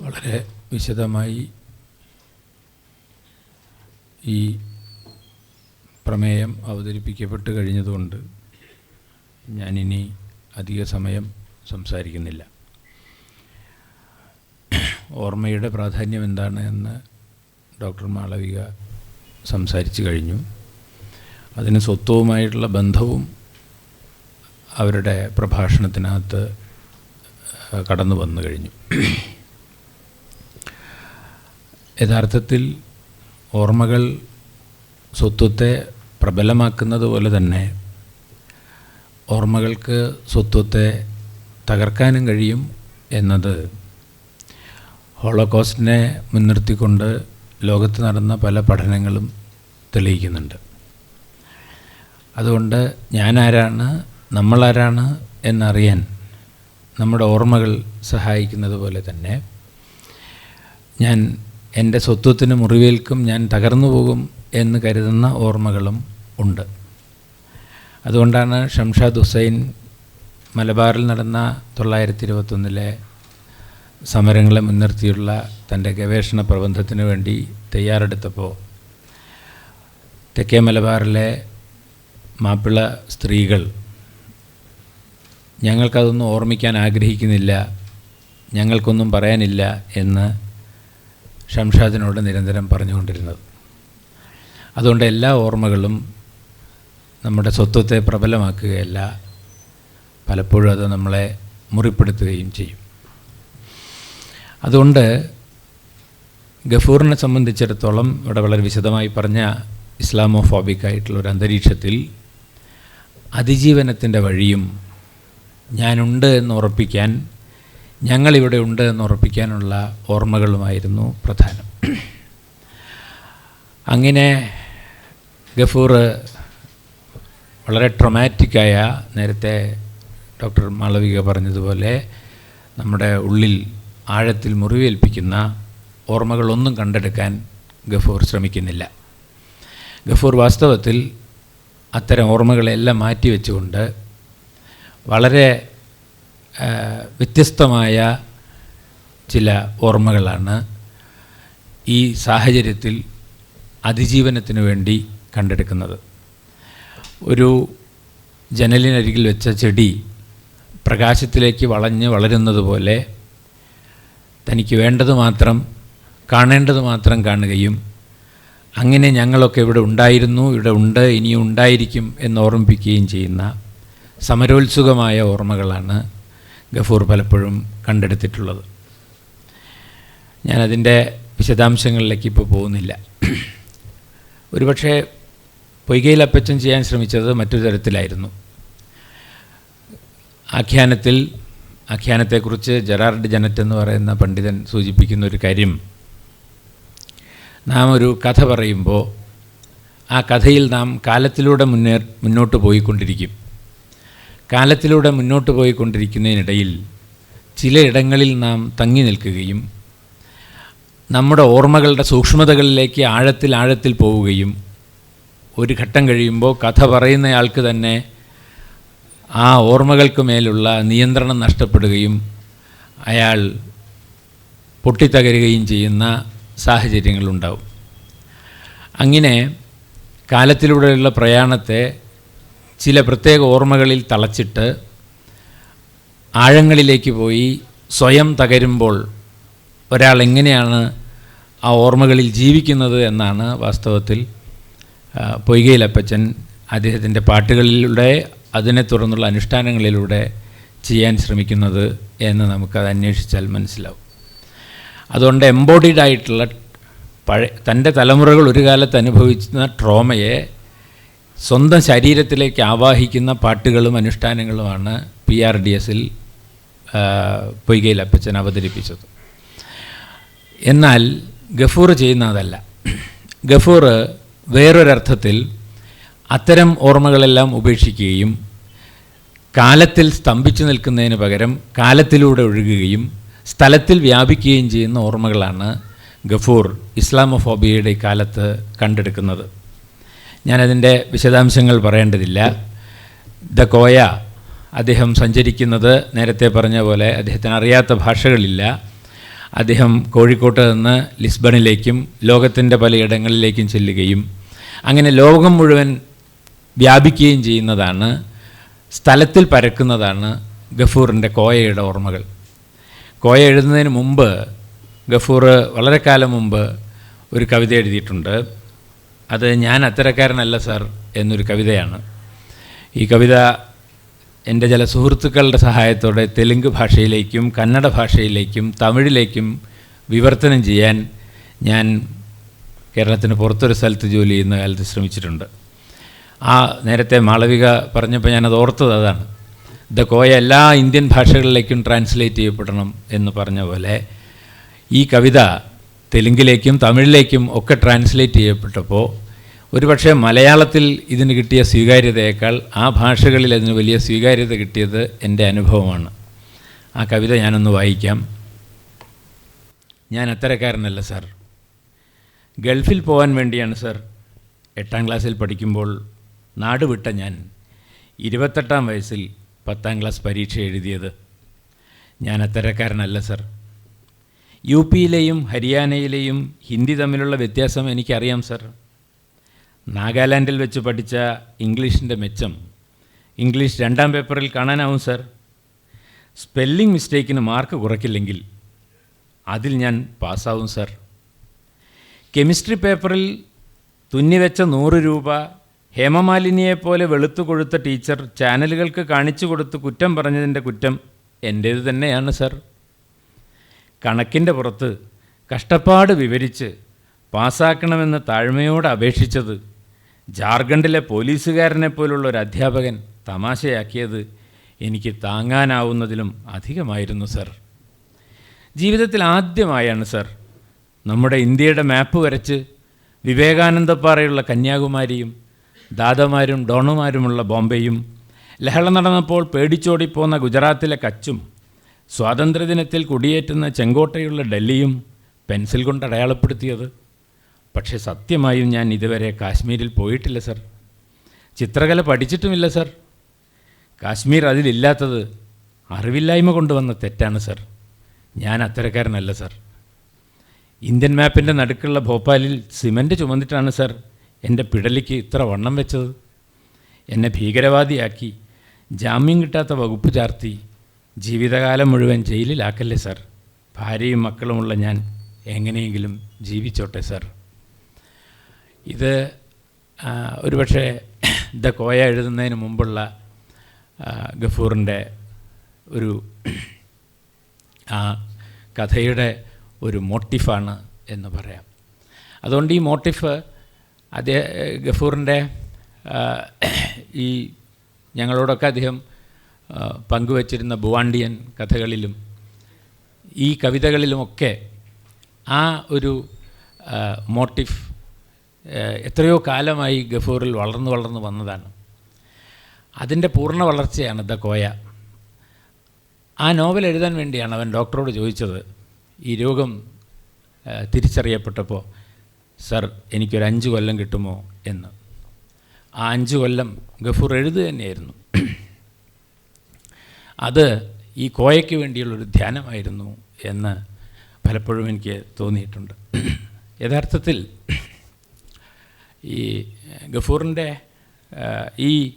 വളരെ വിശദമായി ഈ പ്രമേയം അവതരിപ്പിക്കപ്പെട്ട് കഴിഞ്ഞതുകൊണ്ട് ഞാനിനി അധിക സമയം സംസാരിക്കുന്നില്ല. ഓർമ്മയുടെ പ്രാധാന്യം എന്താണ് എന്ന് ഡോക്ടർ മാളവിക സംസാരിച്ചു കഴിഞ്ഞു. അതിന് സ്വത്വവുമായിട്ടുള്ള ബന്ധവും അവരുടെ പ്രഭാഷണത്തിനകത്ത് കടന്നു വന്നു കഴിഞ്ഞു. യഥാർത്ഥത്തിൽ ഓർമ്മകൾ സ്വത്വത്തെ പ്രബലമാക്കുന്നത് പോലെ തന്നെ ഓർമ്മകൾക്ക് സ്വത്വത്തെ തകർക്കാനും കഴിയും എന്നത് ഹോളോകോസ്റ്റിനെ മുൻനിർത്തിക്കൊണ്ട് ലോകത്ത് നടന്ന പല പഠനങ്ങളും തെളിയിക്കുന്നുണ്ട്. അതുകൊണ്ട് ഞാനാരാണ് നമ്മളാരാണ് എന്നറിയാൻ നമ്മുടെ ഓർമ്മകൾ സഹായിക്കുന്നത് പോലെ തന്നെ ഞാൻ എന്റെ സ്വത്വത്തിന് മുറിവേൽക്കും ഞാൻ തകർന്നു പോകും എന്ന് കരുതുന്ന ഓർമ്മകളും ഉണ്ട്. അതുകൊണ്ടാണ് ഷംഷാദ് ഹുസൈൻ മലബാറിൽ നടന്ന തൊള്ളായിരത്തി ഇരുപത്തൊന്നിലെ സമരങ്ങളെ മുൻനിർത്തിയുള്ള തന്റെ ഗവേഷണ പ്രബന്ധത്തിന് വേണ്ടി തയ്യാറെടുത്തപ്പോൾ തെക്കേ മലബാറിലെ മാപ്പിള സ്ത്രീകൾ ഞങ്ങൾക്കതൊന്നും ഓർമ്മിക്കാൻ ആഗ്രഹിക്കുന്നില്ല ഞങ്ങൾക്കൊന്നും പറയാനില്ല എന്ന് ഷംഷാദിനോട് നിരന്തരം പറഞ്ഞുകൊണ്ടിരുന്നത്. അതുകൊണ്ട് എല്ലാ ഓർമ്മകളും നമ്മുടെ സ്വത്വത്തെ പ്രബലമാക്കുകയല്ല പലപ്പോഴും അത് നമ്മളെ മുറിപ്പെടുത്തുകയും ചെയ്യും. അതുകൊണ്ട് ഗഫൂറിനെ സംബന്ധിച്ചിടത്തോളം ഇവിടെ വളരെ വിശദമായി പറഞ്ഞ ഇസ്ലാമോഫോബിക് ആയിട്ടുള്ള ഒരു അന്തരീക്ഷത്തിൽ അതിജീവനത്തിന്റെ വഴിയും ഞാനുണ്ട് എന്ന് ഉറപ്പിക്കാൻ ഞങ്ങളിവിടെ ഉണ്ട് എന്ന് ഉറപ്പിക്കാനുള്ള ഓർമ്മകളുമായിരുന്നു പ്രധാനം. അങ്ങനെ ഗഫൂർ വളരെ ട്രൊമാറ്റിക്കായ നേരത്തെ ഡോക്ടർ മാളവിക പറഞ്ഞതുപോലെ നമ്മുടെ ഉള്ളിൽ ആഴത്തിൽ മുറിവേൽപ്പിക്കുന്ന ഓർമ്മകളൊന്നും കണ്ടെടുക്കാൻ ഗഫൂർ ശ്രമിക്കുന്നില്ല. ഗഫൂർ വാസ്തവത്തിൽ അത്തരം ഓർമ്മകളെല്ലാം മാറ്റിവെച്ചുകൊണ്ട് വളരെ വ്യത്യസ്തമായ ചില ഓർമ്മകളാണ് ഈ സാഹചര്യത്തിൽ അതിജീവനത്തിന് വേണ്ടി കണ്ടെടുക്കുന്നത്. ഒരു ജനലിനരികിൽ വെച്ച ചെടി പ്രകാശത്തിലേക്ക് വളഞ്ഞ് വളരുന്നത് പോലെ തനിക്ക് വേണ്ടത് മാത്രം കാണേണ്ടത് മാത്രം കാണുകയും അങ്ങനെ ഞങ്ങളൊക്കെ ഇവിടെ ഉണ്ടായിരുന്നു ഇവിടെ ഉണ്ട് ഇനിയും ഉണ്ടായിരിക്കും എന്ന് ഓർമ്മിപ്പിക്കുകയും ചെയ്യുന്ന സമരോത്സുകമായ ഓർമ്മകളാണ് ഗഫൂർ പലപ്പോഴും കണ്ടെടുത്തിട്ടുള്ളത്. ഞാനതിന്റെ വിശദാംശങ്ങളിലേക്ക് ഇപ്പോൾ പോകുന്നില്ല. ഒരുപക്ഷെ പൊയ്കയിൽ അപ്പച്ചൻ ചെയ്യാൻ ശ്രമിച്ചത് മറ്റൊരു തരത്തിലായിരുന്നു. ആഖ്യാനത്തിൽ ആഖ്യാനത്തെക്കുറിച്ച് ജെറാർഡ് ജനറ്റ് എന്ന് പറയുന്ന പണ്ഡിതൻ സൂചിപ്പിക്കുന്ന ഒരു കാര്യം. നാം ഒരു കഥ പറയുമ്പോൾ ആ കഥയിൽ നാം കാലത്തിലൂടെ മുന്നേ മുന്നോട്ട് പോയിക്കൊണ്ടിരിക്കും. കാലത്തിലൂടെ മുന്നോട്ട് പോയിക്കൊണ്ടിരിക്കുന്നതിനിടയിൽ ചിലയിടങ്ങളിൽ നാം തങ്ങി നിൽക്കുകയും നമ്മുടെ ഓർമ്മകളുടെ സൂക്ഷ്മതകളിലേക്ക് ആഴത്തിൽ ആഴത്തിൽ പോവുകയും ഒരു ഘട്ടം കഴിയുമ്പോൾ കഥ പറയുന്നയാൾക്ക് തന്നെ ആ ഓർമ്മകൾക്ക് മേലുള്ള നിയന്ത്രണം നഷ്ടപ്പെടുകയും അയാൾ പൊട്ടിത്തകരുകയും ചെയ്യുന്ന സാഹചര്യങ്ങളുണ്ടാവും. അങ്ങനെ കാലത്തിലൂടെയുള്ള പ്രയാണത്തെ ചില പ്രത്യേക ഓർമ്മകളിൽ തളച്ചിട്ട് ആഴങ്ങളിലേക്ക് പോയി സ്വയം തകരുമ്പോൾ ഒരാൾ എങ്ങനെയാണ് ആ ഓർമ്മകളിൽ ജീവിക്കുന്നത് എന്നാണ് വാസ്തവത്തിൽ പൊയ്കയിലപ്പച്ചൻ അദ്ദേഹത്തിന്റെ പാട്ടുകളിലൂടെ അതിനെ തുടർന്നുള്ള അനുഷ്ഠാനങ്ങളിലൂടെ ചെയ്യാൻ ശ്രമിക്കുന്നത് എന്ന് നമുക്കത് അന്വേഷിച്ചാൽ മനസ്സിലാവും. അതുകൊണ്ട് എംബോഡീഡ് ആയിട്ടുള്ള പഴയ തന്റെ തലമുറകൾ ഒരു കാലത്ത് അനുഭവിക്കുന്ന ട്രോമയെ സ്വന്തം ശരീരത്തിലേക്ക് ആവാഹിക്കുന്ന പാട്ടുകളും അനുഷ്ഠാനങ്ങളുമാണ് പി ആർ ഡി എസിൽ പൊയ്കയിൽ അപ്പച്ചൻ അവതരിപ്പിച്ചത്. എന്നാൽ ഗഫൂർ ചെയ്യുന്ന അതല്ല ഗഫൂർ വേറൊരർത്ഥത്തിൽ അത്തരം ഓർമ്മകളെല്ലാം ഉപേക്ഷിക്കുകയും കാലത്തിൽ സ്തംഭിച്ചു നിൽക്കുന്നതിന് പകരം കാലത്തിലൂടെ ഒഴുകുകയും സ്ഥലത്തിൽ വ്യാപിക്കുകയും ചെയ്യുന്ന ഓർമ്മകളാണ് ഗഫൂർ ഇസ്ലാമോഫോബിയയുടെ കാലത്ത് കണ്ടെടുക്കുന്നത്. ഞാനതിന്റെ വിശദാംശങ്ങൾ പറയേണ്ടതില്ല. ദ കോയ അദ്ദേഹം സഞ്ചരിക്കുന്നത് നേരത്തെ പറഞ്ഞ പോലെ അദ്ദേഹത്തിന് അറിയാത്ത ഭാഷകളില്ല. അദ്ദേഹം കോഴിക്കോട്ട് നിന്ന് ലിസ്ബണിലേക്കും ലോകത്തിന്റെ പലയിടങ്ങളിലേക്കും ചെല്ലുകയും അങ്ങനെ ലോകം മുഴുവൻ വ്യാപിക്കുകയും ചെയ്യുന്നതാണ് സ്ഥലത്തിൽ പരക്കുന്നതാണ് ഗഫൂറിന്റെ കോയയുടെ ഓർമ്മകൾ. കോയ എഴുതുന്നതിന് മുമ്പ് ഗഫൂർ വളരെ കാലം മുമ്പ് ഒരു കവിത എഴുതിയിട്ടുണ്ട്. അത് ഞാൻ അത്തരക്കാരനല്ല സർ എന്നൊരു കവിതയാണ്. ഈ കവിത എന്റെ ചില സുഹൃത്തുക്കളുടെ സഹായത്തോടെ തെലുങ്ക് ഭാഷയിലേക്കും കന്നഡ ഭാഷയിലേക്കും തമിഴിലേക്കും വിവർത്തനം ചെയ്യാൻ ഞാൻ കേരളത്തിന് പുറത്തൊരു സ്ഥലത്ത് ജോലി ചെയ്യുന്ന കാലത്ത് ശ്രമിച്ചിട്ടുണ്ട്. ആ നേരത്തെ മാളവിക പറഞ്ഞപ്പോൾ ഞാനത് ഓർത്തത് അതാണ്. ദ കോയ എല്ലാ ഇന്ത്യൻ ഭാഷകളിലേക്കും ട്രാൻസ്ലേറ്റ് ചെയ്യപ്പെടണം എന്ന് പറഞ്ഞ പോലെ ഈ കവിത തെലുങ്കിലേക്കും തമിഴിലേക്കും ഒക്കെ ട്രാൻസ്ലേറ്റ് ചെയ്യപ്പെട്ടപ്പോൾ ഒരുപക്ഷെ മലയാളത്തിൽ ഇതിന് കിട്ടിയ സ്വീകാര്യതയേക്കാൾ ആ ഭാഷകളിൽ അതിന് വലിയ സ്വീകാര്യത കിട്ടിയത് എന്റെ അനുഭവമാണ്. ആ കവിത ഞാനൊന്ന് വായിക്കാം. ഞാൻ അത്തരക്കാരനല്ല സർ ഗൾഫിൽ പോകാൻ വേണ്ടിയാണ് സർ എട്ടാം ക്ലാസ്സിൽ പഠിക്കുമ്പോൾ നാട് വിട്ട ഞാൻ ഇരുപത്തെട്ടാം വയസ്സിൽ പത്താം ക്ലാസ് പരീക്ഷ എഴുതിയത്. ഞാൻ അത്തരക്കാരനല്ല സർ യു പിയിലെയും ഹരിയാനയിലെയും ഹിന്ദി തമ്മിലുള്ള വ്യത്യാസം എനിക്കറിയാം സർ. നാഗാലാൻഡിൽ വെച്ച് പഠിച്ച ഇംഗ്ലീഷിന്റെ മെച്ചം ഇംഗ്ലീഷ് രണ്ടാം പേപ്പറിൽ കാണാനാവും സർ. സ്പെല്ലിംഗ് മിസ്റ്റേക്കിന് മാർക്ക് കുറയ്ക്കില്ലെങ്കിൽ അതിൽ ഞാൻ പാസ്സാവും സർ. കെമിസ്ട്രി പേപ്പറിൽ തുന്നിവെച്ച നൂറ് രൂപ ഹേമമാലിനിയെപ്പോലെ വെളുത്തു കൊഴുത്ത ടീച്ചർ ചാനലുകൾക്ക് കാണിച്ചു കൊടുത്ത് കുറ്റം പറഞ്ഞതിന്റെ കുറ്റം എന്റേത് തന്നെയാണ് സർ. കണക്കിന്റെ പുറത്ത് കഷ്ടപ്പാട് വിവരിച്ച് പാസ്സാക്കണമെന്ന് താഴ്മയോട് അപേക്ഷിച്ചത് ജാർഖണ്ഡിലെ പോലീസുകാരനെ പോലുള്ള ഒരു അധ്യാപകൻ തമാശയാക്കിയത് എനിക്ക് താങ്ങാനാവുന്നതിലും അധികമായിരുന്നു സർ. ജീവിതത്തിൽ ആദ്യമായാണ് സർ. നമ്മുടെ ഇന്ത്യയുടെ മാപ്പ് വരച്ച് വിവേകാനന്ദപ്പാറയുള്ള കന്യാകുമാരിയും ദാദമാരും ഡോണുമാരുമുള്ള ബോംബെയും ലഹള നടന്നപ്പോൾ പേടിച്ചോടിപ്പോന്ന ഗുജറാത്തിലെ കച്ചും സ്വാതന്ത്ര്യദിനത്തിൽ കുടിയേറ്റുന്ന ചെങ്കോട്ടയുള്ള ഡൽഹിയും പെൻസിൽ കൊണ്ട് അടയാളപ്പെടുത്തിയത്. പക്ഷേ സത്യമായും ഞാൻ ഇതുവരെ കാശ്മീരിൽ പോയിട്ടില്ല സർ. ചിത്രകല പഠിച്ചിട്ടുമില്ല സർ. കാശ്മീർ അതിലില്ലാത്തത് അറിവില്ലായ്മ കൊണ്ടുവന്ന തെറ്റാണ് സർ. ഞാൻ അത്തരക്കാരനല്ല സർ. ഇന്ത്യൻ മാപ്പിന്റെ നടുക്കുള്ള ഭോപ്പാലിൽ സിമന്റ് ചുമന്നിട്ടാണ് സർ എന്റെ പിടലിക്ക് ഇത്ര വണ്ണം വെച്ചത്. എന്നെ ഭീകരവാദിയാക്കി ജാമ്യം കിട്ടാത്ത വകുപ്പ് ചാർത്തി ജീവിതകാലം മുഴുവൻ ജയിലിലാക്കല്ലേ സർ? ഭാര്യയും മക്കളുമുള്ള ഞാൻ എങ്ങനെയെങ്കിലും ജീവിച്ചോട്ടെ സർ? ഇത് ഒരുപക്ഷെ ദ കോയ എഴുതുന്നതിന് മുമ്പുള്ള ഗഫൂറിന്റെ ഒരു ആ കഥയുടെ ഒരു മോട്ടിഫാണ് എന്ന് പറയാം. അതുകൊണ്ട് ഈ മോട്ടിഫ് അദ്ദേഹം ഗഫൂറിന്റെ ഈ ഞങ്ങളോടൊക്കെ അദ്ദേഹം പങ്കുവച്ചിരുന്ന ബുവാണ്ടിയൻ കഥകളിലും ഈ കവിതകളിലുമൊക്കെ ആ ഒരു മോട്ടിഫ് എത്രയോ കാലമായി ഗഫൂറിൽ വളർന്നു വളർന്നു വന്നതാണ്. അതിന്റെ പൂർണ വളർച്ചയാണ് ദ കോയ. ആ നോവൽ എഴുതാൻ വേണ്ടിയാണ് അവൻ ഡോക്ടറോട് ചോദിച്ചത്. ഈ രോഗം തിരിച്ചറിയപ്പെട്ടപ്പോൾ സർ എനിക്കൊരു അഞ്ച് കൊല്ലം കിട്ടുമോ? എന്ന്. ആ അഞ്ച് കൊല്ലം ഗഫൂർ എഴുതുക തന്നെയായിരുന്നു. അത് ഈ കോയയ്ക്ക് വേണ്ടിയുള്ളൊരു ധ്യാനമായിരുന്നു എന്ന് പലപ്പോഴും എനിക്ക് തോന്നിയിട്ടുണ്ട്. യഥാർത്ഥത്തിൽ ഈ ഗഫൂറിന്റെ ഈ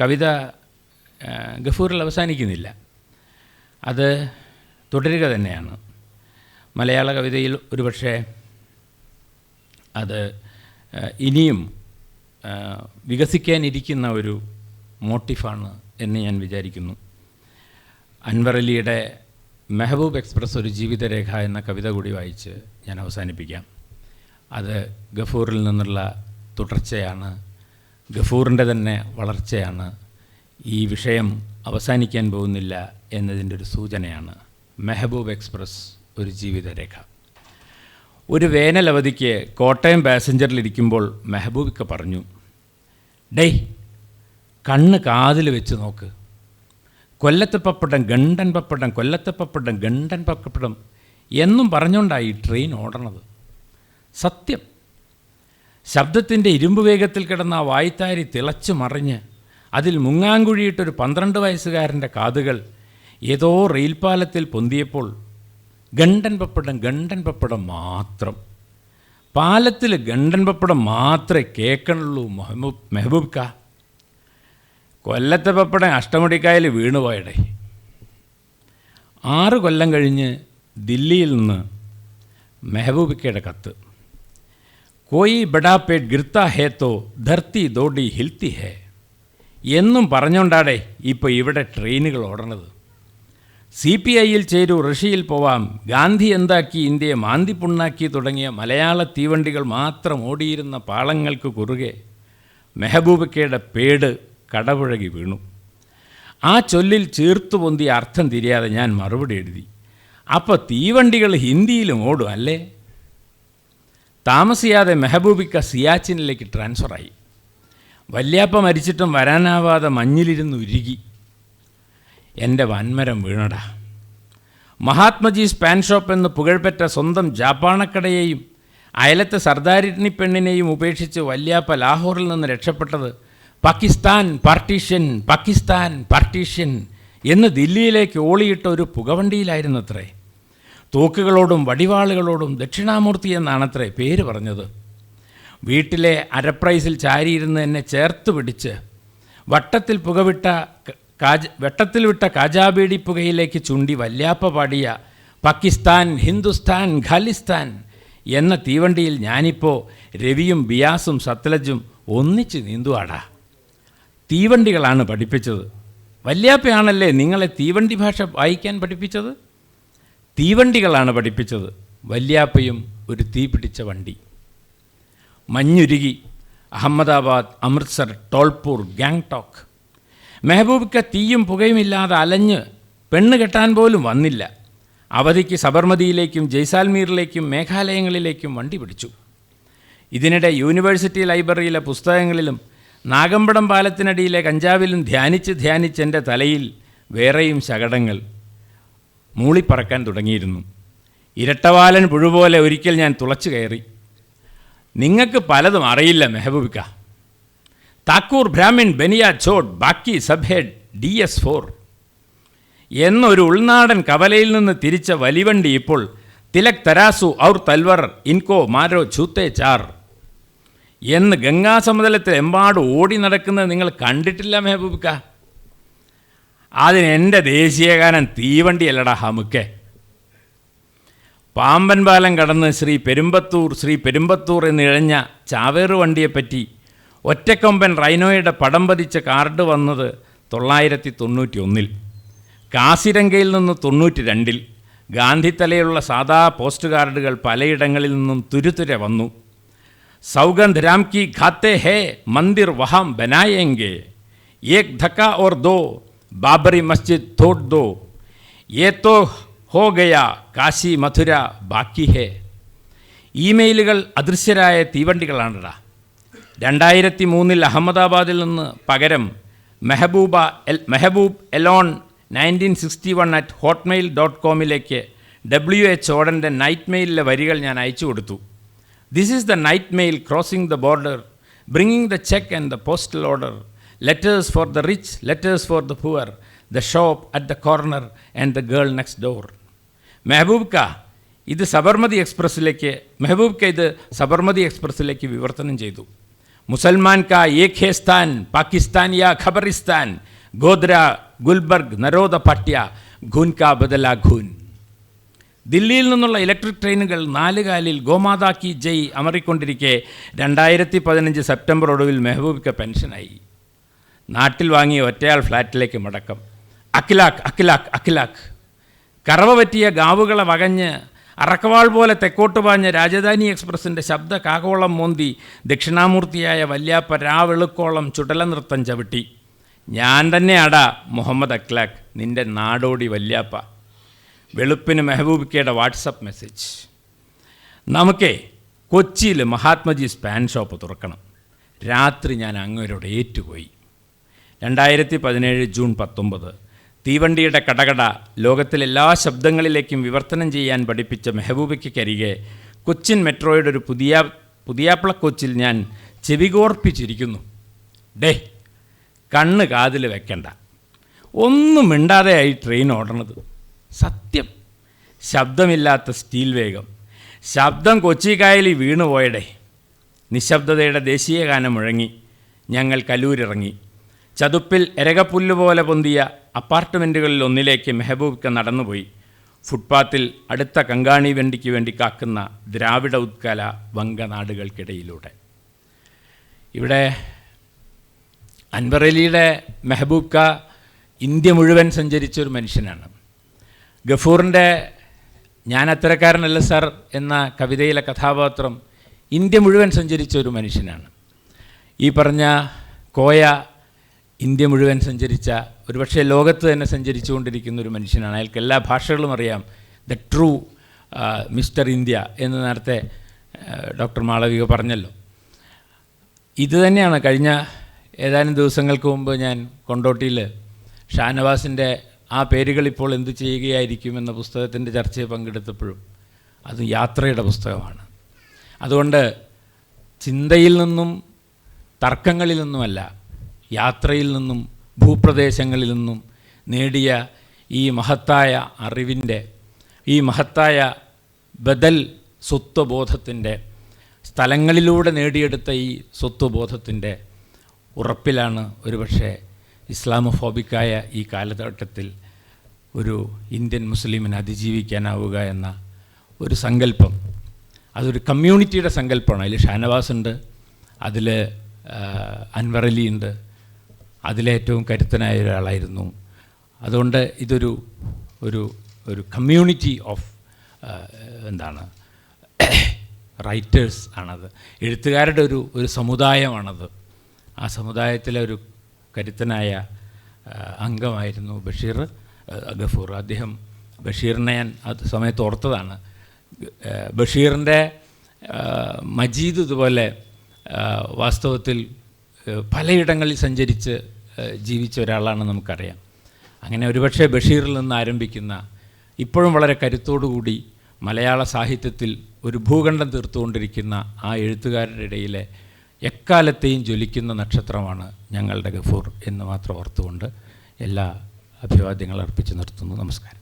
കവിത ഗഫൂറിൽ അവസാനിക്കുന്നില്ല. അത് തുടരുക തന്നെയാണ്. മലയാള കവിതയിൽ ഒരുപക്ഷെ അത് ഇനിയും വികസിക്കാനിരിക്കുന്ന ഒരു മോട്ടിഫാണ് എന്ന് ഞാൻ വിചാരിക്കുന്നു. അൻവർ അലിയുടെ മെഹബൂബ് എക്സ്പ്രസ് ഒരു ജീവിതരേഖ എന്ന കവിത കൂടി വായിച്ച് ഞാൻ അവസാനിപ്പിക്കാം. അത് ഗഫൂറിൽ നിന്നുള്ള തുടർച്ചയാണ് ഗഫൂറിന്റെ തന്നെ വളർച്ചയാണ് ഈ വിഷയം അവസാനിക്കാൻ പോകുന്നില്ല എന്നതിന്റെ ഒരു സൂചനയാണ് മെഹബൂബ് എക്സ്പ്രസ് ഒരു ജീവിതരേഖ. ഒരു വേനൽ അവധിക്ക് കോട്ടയം പാസഞ്ചറിലിരിക്കുമ്പോൾ മെഹബൂബിക്ക പറഞ്ഞു ഡേയ് കണ്ണ് കാതിൽ വെച്ച് നോക്ക്. കൊല്ലത്തെ പപ്പടം ഗണ്ടൻ പപ്പടം കൊല്ലത്തെ പപ്പടം ഗണ്ടൻ പപ്പടം എന്നും പറഞ്ഞുകൊണ്ടാണ് ഈ ട്രെയിൻ ഓടണത്. സത്യം. ശബ്ദത്തിന്റെ ഇരുമ്പ് വേഗത്തിൽ കിടന്ന ആ വായ്ത്താരി തിളച്ചു മറിഞ്ഞ് അതിൽ മുങ്ങാങ്കുഴിയിട്ടൊരു പന്ത്രണ്ട് വയസ്സുകാരന്റെ കാതുകൾ ഏതോ റെയിൽപാലത്തിൽ പൊന്തിയപ്പോൾ ഗണ്ടൻ പപ്പടം ഗണ്ടൻ പപ്പടം മാത്രം. പാലത്തിൽ ഗണ്ടൻ പപ്പടം മാത്രമേ കേൾക്കണുള്ളൂ മെഹബൂബ് മെഹബൂബ് കാ കൊല്ലത്തെ പപ്പടം അഷ്ടമുടിക്കായൽ വീണുപോയടെ ആറ് കൊല്ലം കഴിഞ്ഞ് ദില്ലിയിൽ നിന്ന് മെഹബൂബിക്കയുടെ കത്ത്. കോയി ബഡാ പേട്ട് ഗിർത്ത ഹേ തോ ധർത്തി ദോടി ഹിൽത്തി ഹേ. എന്നും പറഞ്ഞുകൊണ്ടാടേ ഇപ്പോൾ ഇവിടെ ട്രെയിനുകൾ ഓടണത്. സി പി ഐയിൽ ചേരൂ റഷ്യയിൽ പോവാം. ഗാന്ധി എന്താക്കി ഇന്ത്യയെ മാന്തി പുണ്ണാക്കി തുടങ്ങിയ മലയാള തീവണ്ടികൾ മാത്രം ഓടിയിരുന്ന പാളങ്ങൾക്ക് കുറുകെ മെഹബൂബക്കയുടെ പേട് കടപുഴകി വീണു. ആ ചൊല്ലിൽ ചീർത്തു പൊന്തിയ അർത്ഥം തിരിയാതെ ഞാൻ മറുപടി എഴുതി. അപ്പോൾ തീവണ്ടികൾ ഹിന്ദിയിലും ഓടും അല്ലേ? താമസിയാതെ മെഹബൂബിക്ക സിയാച്ചിനിലേക്ക് ട്രാൻസ്ഫറായി. വല്യാപ്പ മരിച്ചിട്ടും വരാനാവാതെ മഞ്ഞിലിരുന്ന് ഉരുകി. എന്റെ വൻമരം വീണടാ. മഹാത്മജി സ്പാൻ ഷോപ്പ് എന്ന് പുകഴ്പെറ്റ സ്വന്തം ജാപ്പാണക്കടയെയും അയലത്തെ സർദാരിണി പെണ്ണിനെയും ഉപേക്ഷിച്ച് വല്യാപ്പ ലാഹോറിൽ നിന്ന് രക്ഷപ്പെട്ടത് പാകിസ്ഥാൻ പാർട്ടീഷ്യൻ പാകിസ്ഥാൻ പാർട്ടീഷ്യൻ എന്ന് ദില്ലിയിലേക്ക് ഓളിയിട്ട ഒരു പുകവണ്ടിയിലായിരുന്നത്രേ. തോക്കുകളോടും വടിവാളുകളോടും ദക്ഷിണാമൂർത്തി എന്നാണത്രേ പേര് പറഞ്ഞത്. വീട്ടിലെ അരപ്രൈസിൽ ചാരിയിരുന്ന് എന്നെ ചേർത്ത് പിടിച്ച് വട്ടത്തിൽ പുകവിട്ട കാജ വെട്ടത്തിൽ വിട്ട കാജാബീഡി പുകയിലേക്ക് ചുണ്ടി വല്യാപ്പ പാടിയ പാകിസ്ഥാൻ ഹിന്ദുസ്ഥാൻ ഖാലിസ്ഥാൻ എന്ന തീവണ്ടിയിൽ ഞാനിപ്പോൾ രവിയും ബിയാസും സത്ലജും ഒന്നിച്ച് നീന്തുവാടാ. തീവണ്ടികളാണ് പഠിപ്പിച്ചത്. വല്യാപ്പയാണല്ലേ നിങ്ങളെ തീവണ്ടി ഭാഷ വായിക്കാൻ പഠിപ്പിച്ചത്? തീവണ്ടികളാണ് പഠിപ്പിച്ചത്. വല്യാപ്പയും ഒരു തീ പിടിച്ച വണ്ടി. മഞ്ഞുരുകി അഹമ്മദാബാദ് അമൃത്സർ ടോൾപൂർ ഗാങ്ടോക്ക് മെഹബൂബിക്ക തീയും പുകയുമില്ലാതെ അലഞ്ഞ് പെണ്ണ് കെട്ടാൻ പോലും വന്നില്ല. അവധിക്ക് സബർമതിയിലേക്കും ജയ്സാൽമീറിലേക്കും മേഘാലയങ്ങളിലേക്കും വണ്ടി പിടിച്ചു. ഇതിനിടെ യൂണിവേഴ്സിറ്റി ലൈബ്രറിയിലെ പുസ്തകങ്ങളിലും നാഗമ്പടം പാലത്തിനടിയിലെ കഞ്ചാവിലും ധ്യാനിച്ച് ധ്യാനിച്ച് എന്റെ തലയിൽ വേറെയും ശകടങ്ങൾ മൂളിപ്പറക്കാൻ തുടങ്ങിയിരുന്നു. ഇരട്ടവാലൻ പുഴുപോലെ ഒരിക്കൽ ഞാൻ തുളച്ചു കയറി. നിങ്ങൾക്ക് പലതും അറിയില്ല മെഹബൂബിക്ക. താക്കൂർ ബ്രാഹ്മിൺ ബനിയ ചോട്ട് ബാക്കി സബ്ഹെഡ് ഡി എസ് ഫോർ. എന്നൊരു ഉൾനാടൻ കവലയിൽ നിന്ന് തിരിച്ച വലിവണ്ടി ഇപ്പോൾ തിലക് തരാസു ഔർ തൽവർ ഇൻകോ മാരോ ചൂത്തേ ചാർ. എന്ന് ഗംഗാസമതലത്തിൽ എമ്പാട് ഓടി നടക്കുന്നത് നിങ്ങൾ കണ്ടിട്ടില്ല മെഹബൂബിക്ക. അതിന് എന്റെ ദേശീയഗാനം തീവണ്ടിയല്ലടാ ഹമുക്കെ. പാമ്പൻ പാലം കടന്ന് ശ്രീ പെരുമ്പത്തൂർ ശ്രീ പെരുമ്പത്തൂർ എന്നിഴഞ്ഞ ചാവേറ് വണ്ടിയെപ്പറ്റി ഒറ്റക്കൊമ്പൻ റൈനോയുടെ പടം പതിച്ച കാർഡ് വന്നത് തൊള്ളായിരത്തി തൊണ്ണൂറ്റി ഒന്നിൽ കാസിരംഗയിൽ നിന്ന് തൊണ്ണൂറ്റി രണ്ടിൽ ഗാന്ധിത്തലയുള്ള സാധാ പോസ്റ്റ് കാർഡുകൾ പലയിടങ്ങളിൽ നിന്നും തുരുതുരെ വന്നു. സൗഗന്ധ് राम की ഖാത്തെ ഹേ मंदिर വഹാം बनाएंगे एक धक्का और दो बाबरी मस्जिद तोड़ दो ये तो ഹോ ഗയ കാശി മധുര ബാക്കി ഹേ. ഇമെയിലുകൾ അദൃശ്യരായ തീവണ്ടികളാണടാ. രണ്ടായിരത്തി മൂന്നിൽ അഹമ്മദാബാദിൽ നിന്ന് പകരം Mehbooba L Mehboob Elon nineteen sixty one at Hotmail dot കോമിലേക്ക് ഡബ്ല്യു എച്ച് ഓടന്റെ നൈറ്റ് മെയിലിലെ വരികൾ ഞാൻ അയച്ചു കൊടുത്തു. This is the night mail crossing the border bringing the cheque and the postal order letters for the rich letters for the poor the shop at the corner and the girl next door Mehboob കാ ഇത് സബർമതി എക്സ്പ്രസ്സിലേക്ക് മെഹബൂബ് ക ഇത് സബർമതി എക്സ്പ്രസ്സിലേക്ക് വിവർത്തനം ചെയ്തു. മുസൽമാൻ കാ ഏക് ഹേ പാകിസ്ഥാൻ യാ ഖബറിസ്ഥാൻ ഗോദ്ര ഗുൽബർഗ് നരോദ പട്യ ഖൂൻ കാ ബദല ഖൂൻ. ദില്ലിയിൽ നിന്നുള്ള ഇലക്ട്രിക് ട്രെയിനുകൾ നാലുകാലിൽ ഗോമാതാ കി ജയ് അമറിക്കൊണ്ടിരിക്കെ രണ്ടായിരത്തി പതിനഞ്ച് സെപ്റ്റംബർ ഒടുവിൽ മെഹബൂബിക്ക് പെൻഷനായി. നാട്ടിൽ വാങ്ങിയ ഒറ്റയാൾ ഫ്ലാറ്റിലേക്ക് മടക്കം. അഖിലാഖ് അഖിലാഖ് അഖിലാഖ്. കറവ പറ്റിയ ഗാവുകളെ വകഞ്ഞ് അറക്കവാൾ പോലെ തെക്കോട്ട് പാഞ്ഞ രാജധാനി എക്സ്പ്രസിന്റെ ശബ്ദ കാകോളം മോന്തി ദക്ഷിണാമൂർത്തിയായ വല്യാപ്പ രാവെളുക്കോളം ചുടല നൃത്തം ചവിട്ടി. ഞാൻ തന്നെയാടാ മുഹമ്മദ് അഖ്ലാഖ് നിന്റെ നാടോടി വല്യാപ്പ. വെളുപ്പിന് മെഹബൂബിക്കയുടെ വാട്സപ്പ് മെസ്സേജ്. നമുക്കേ കൊച്ചിയിൽ മഹാത്മജി സ്പാൻ ഷോപ്പ് തുറക്കണം. രാത്രി ഞാൻ അങ്ങോട്ട് ഏറ്റുപോയി. രണ്ടായിരത്തി പതിനേഴ് ജൂൺ പത്തൊമ്പത് തീവണ്ടിയുടെ കടകട ലോകത്തിലെ എല്ലാ ശബ്ദങ്ങളിലേക്കും വിവർത്തനം ചെയ്യാൻ പഠിപ്പിച്ച മെഹബൂബിക്കരികെ കൊച്ചിൻ മെട്രോയുടെ ഒരു പുതിയ പുതിയാപ്പിള കൊച്ചിൽ ഞാൻ ചെവികോർപ്പിച്ചിരിക്കുന്നു. ഡേ കണ്ണ് കാതിൽ വെക്കണ്ട. ഒന്നും മിണ്ടാതെയായി ട്രെയിൻ ഓടണത്. സത്യം. ശബ്ദമില്ലാത്ത സ്റ്റീൽ വേഗം. ശബ്ദം കൊച്ചിക്കായലിൽ വീണുപോയടെ നിശബ്ദതയുടെ ദേശീയഗാനം മുഴങ്ങി. ഞങ്ങൾ കലൂരിറങ്ങി. ചതുപ്പിൽ എരകപ്പുല്ല് പോലെ പൊന്തിയ അപ്പാർട്ട്മെന്റുകളിൽ ഒന്നിലേക്ക് മെഹബൂബ്ക്ക് നടന്നുപോയി. ഫുട്പാത്തിൽ അടുത്ത കങ്കാണി വണ്ടിക്ക് വേണ്ടി കാക്കുന്ന ദ്രാവിഡ ഉത്കല വങ്കനാടുകൾക്കിടയിലൂടെ ഇവിടെ അൻവറലിയുടെ മെഹബൂബ് ക ഇന്ത്യ മുഴുവൻ സഞ്ചരിച്ചൊരു മനുഷ്യനാണ്. ഗഫൂറിന്റെ ഞാൻ അത്തരക്കാരനല്ല സർ എന്ന കവിതയിലെ കഥാപാത്രം ഇന്ത്യ മുഴുവൻ സഞ്ചരിച്ച ഒരു മനുഷ്യനാണ്. ഈ പറഞ്ഞ കോയ ഇന്ത്യ മുഴുവൻ സഞ്ചരിച്ച ഒരുപക്ഷെ ലോകത്ത് തന്നെ സഞ്ചരിച്ചുകൊണ്ടിരിക്കുന്ന ഒരു മനുഷ്യനാണ്. അയാൾക്ക് എല്ലാ ഭാഷകളും അറിയാം. ദ ട്രൂ മിസ്റ്റർ ഇന്ത്യ എന്ന് നേരത്തെ ഡോക്ടർ മാളവിക പറഞ്ഞല്ലോ. ഇത് തന്നെയാണ് കഴിഞ്ഞ ഏതാനും ദിവസങ്ങൾക്ക് മുമ്പ് ഞാൻ കൊണ്ടോട്ടിയിൽ ഷാനവാസിന്റെ ആ പേരുകൾ ഇപ്പോൾ എന്തു ചെയ്യുകയായിരിക്കും എന്ന പുസ്തകത്തിന്റെ ചർച്ചയിൽ പങ്കെടുത്തപ്പോഴും അത് യാത്രയുടെ പുസ്തകമാണ്. അതുകൊണ്ട് ചിന്തയിൽ നിന്നും തർക്കങ്ങളിൽ നിന്നുമല്ല യാത്രയിൽ നിന്നും ഭൂപ്രദേശങ്ങളിൽ നിന്നും നേടിയ ഈ മഹത്തായ അറിവിന്റെ ഈ മഹത്തായ ബദൽ സ്വത്വബോധത്തിന്റെ സ്ഥലങ്ങളിലൂടെ നേടിയെടുത്ത ഈ സ്വത്വബോധത്തിന്റെ ഉറപ്പിലാണ് ഒരുപക്ഷെ ഇസ്ലാമോഫോബിക്കായ ഈ കാലഘട്ടത്തിൽ ഒരു ഇന്ത്യൻ മുസ്ലിമിന് അതിജീവിക്കാനാവുക എന്ന ഒരു സങ്കല്പം. അതൊരു കമ്മ്യൂണിറ്റിയുടെ സങ്കല്പമാണ്. അതിൽ ഷാനവാസ് ഉണ്ട് അതിൽ അൻവർ അലി ഉണ്ട്. അതിലേറ്റവും കരുത്തനായ ഒരാളായിരുന്നു. അതുകൊണ്ട് ഇതൊരു ഒരു ഒരു കമ്മ്യൂണിറ്റി ഓഫ് എന്താണ് റൈറ്റേഴ്സ് ആണത്. എഴുത്തുകാരുടെ ഒരു ഒരു സമുദായമാണത്. ആ സമുദായത്തിലെ ഒരു കരുത്തനായ അംഗമായിരുന്നു ബഷീർ. ഗഫൂർ. അദ്ദേഹം ബഷീറിനെ ഞാൻ ആ സമയത്ത് ഓർത്തതാണ്. ബഷീറിന്റെ മജീദ് ഇതുപോലെ വാസ്തവത്തിൽ പലയിടങ്ങളിൽ സഞ്ചരിച്ച് ജീവിച്ച ഒരാളാണ് നമുക്കറിയാം. അങ്ങനെ ഒരുപക്ഷെ ബഷീറിൽ നിന്ന് ആരംഭിക്കുന്ന ഇപ്പോഴും വളരെ കരുത്തോടുകൂടി മലയാള സാഹിത്യത്തിൽ ഒരു ഭൂഖണ്ഡം തീർത്തുകൊണ്ടിരിക്കുന്ന ആ എഴുത്തുകാരുടെ ഇടയിലെ എക്കാലത്തെയും ജ്വലിക്കുന്ന നക്ഷത്രമാണ് ഞങ്ങളുടെ ഗഫൂർ എന്ന് മാത്രം ഓർത്തുകൊണ്ട് എല്ലാ അഭിവാദ്യങ്ങൾ അർപ്പിച്ച് നിർത്തുന്നു. നമസ്കാരം.